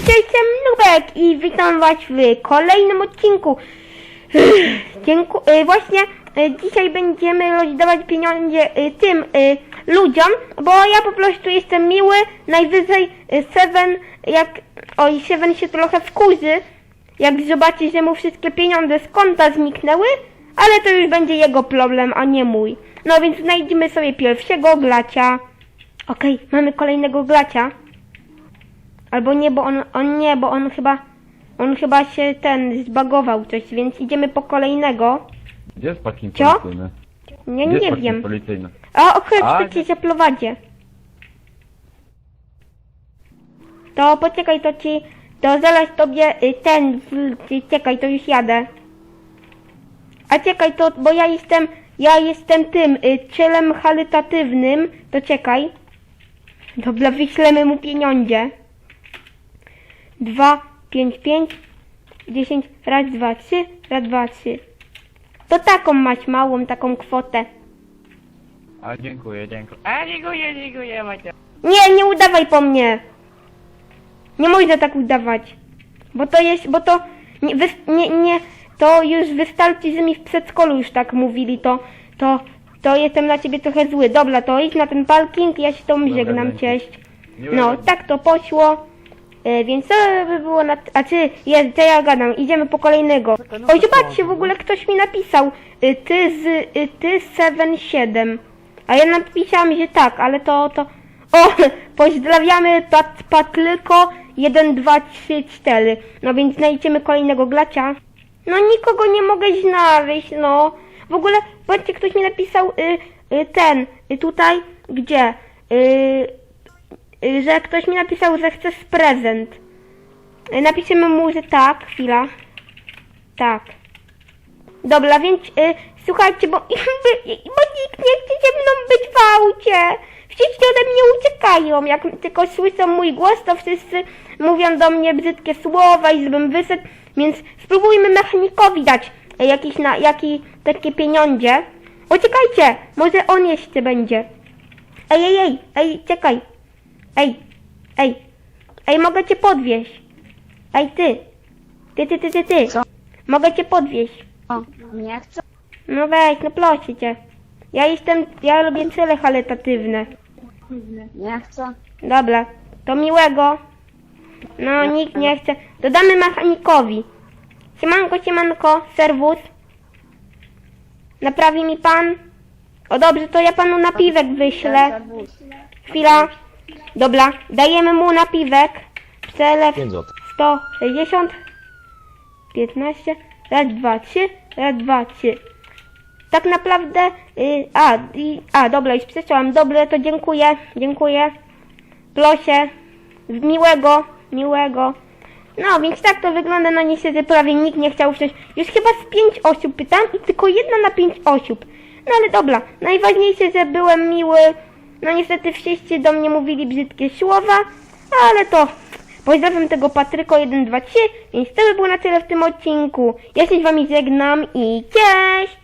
Piotrek i witam was w kolejnym odcinku. Dziękuję. Właśnie y, dzisiaj będziemy rozdawać pieniądze y, tym y, ludziom, bo ja po prostu jestem miły. Najwyżej y, Seven, jak. Oj, Seven się trochę wkurzy, jak zobaczy, że mu wszystkie pieniądze z konta zniknęły, ale to już będzie jego problem, a nie mój. No więc znajdziemy sobie pierwszego glacia. Okej, mamy kolejnego glacia. Albo nie, bo on, on nie, bo on chyba, on chyba się ten zbagował coś, więc idziemy po kolejnego. Gdzie jest parking Co? policyjny? Nie, Gdzie jest nie parking wiem. policyjny? A A, to cię zaprowadzie. To poczekaj, to ci, to zaraz tobie y, ten, w- ty- czekaj, to już jadę. A czekaj, to, bo ja jestem, ja jestem tym, y, cielem charytatywnym, to czekaj. Dobra, wyślemy mu pieniądze. Dwa, pięć, pięć, dziesięć, raz, dwa, trzy, raz, dwa, trzy. To taką masz małą, taką kwotę. A dziękuję, dziękuję. A dziękuję, dziękuję, Macie. Nie, nie udawaj po mnie. Nie można tak udawać. Bo to jest, bo to nie, wys- nie, nie to już wystarczy, że mi w przedszkolu już tak mówili, to, to, to jestem na ciebie trochę zły. Dobra, to idź na ten parking, ja się tą żegnam, dzięki. cześć. Miłego No, dnia. tak to poszło. E, więc to by było na... A czy, jest, to ja gadam, idziemy po kolejnego. Oj, zobaczcie, w ogóle ktoś mi napisał. Y, ty z, y, ty 77. A ja napisałam, że tak, ale to, to... O, pozdrawiamy Pat, Patryko 1, 2, 3, 4. No więc znajdziemy kolejnego glacia. No nikogo nie mogę znaleźć, no. W ogóle, patrzcie, ktoś mi napisał y, y, ten, y, tutaj, gdzie? Y, że ktoś mi napisał, że chce prezent. Y, Napiszemy mu, że tak, chwila. Tak. Dobra, więc y, słuchajcie, bo, bo nikt nie chce ze mną być w aucie. Wszyscy ode mnie uciekają. Jak tylko słyszą mój głos, to wszyscy mówią do mnie brzydkie słowa i żebym wyszedł. Więc spróbujmy mechanikowi dać y, jakieś na, takie pieniądze. Uciekajcie, może on jeszcze będzie. Ej, ej, ej, ej, czekaj. Ej, ej, ej, mogę cię podwieźć. Ej, ty. Ty, ty, ty, ty, ty. Co? Mogę cię podwieźć. O, nie chcę. No weź, no proszę cię. Ja jestem, ja lubię cele charytatywne. Nie chcę. Dobra, to miłego. No, nikt nie chce. Dodamy mechanikowi. Siemanko, siemanko, serwus. Naprawi mi pan? O dobrze, to ja panu napiwek wyślę. Chwila. Dobra, dajemy mu napiwek. Przelew 5 zł. 160. 15. Raz, dwa, trzy. Raz, dwa, trzy. Tak naprawdę. Y, a, i, a, dobra, już przesłałam. Dobre, to dziękuję. Dziękuję. Proszę. Miłego. Miłego. No, więc tak to wygląda. No niestety prawie nikt nie chciał wziąć. Już chyba z pięć osób pytam i tylko jedna na pięć osób. No ale dobra. Najważniejsze, że byłem miły. No niestety wszyscy do mnie mówili brzydkie słowa. Ale to pozdrawiam tego Patryko 123. Więc to by było na tyle w tym odcinku. Ja się z wami żegnam i cześć!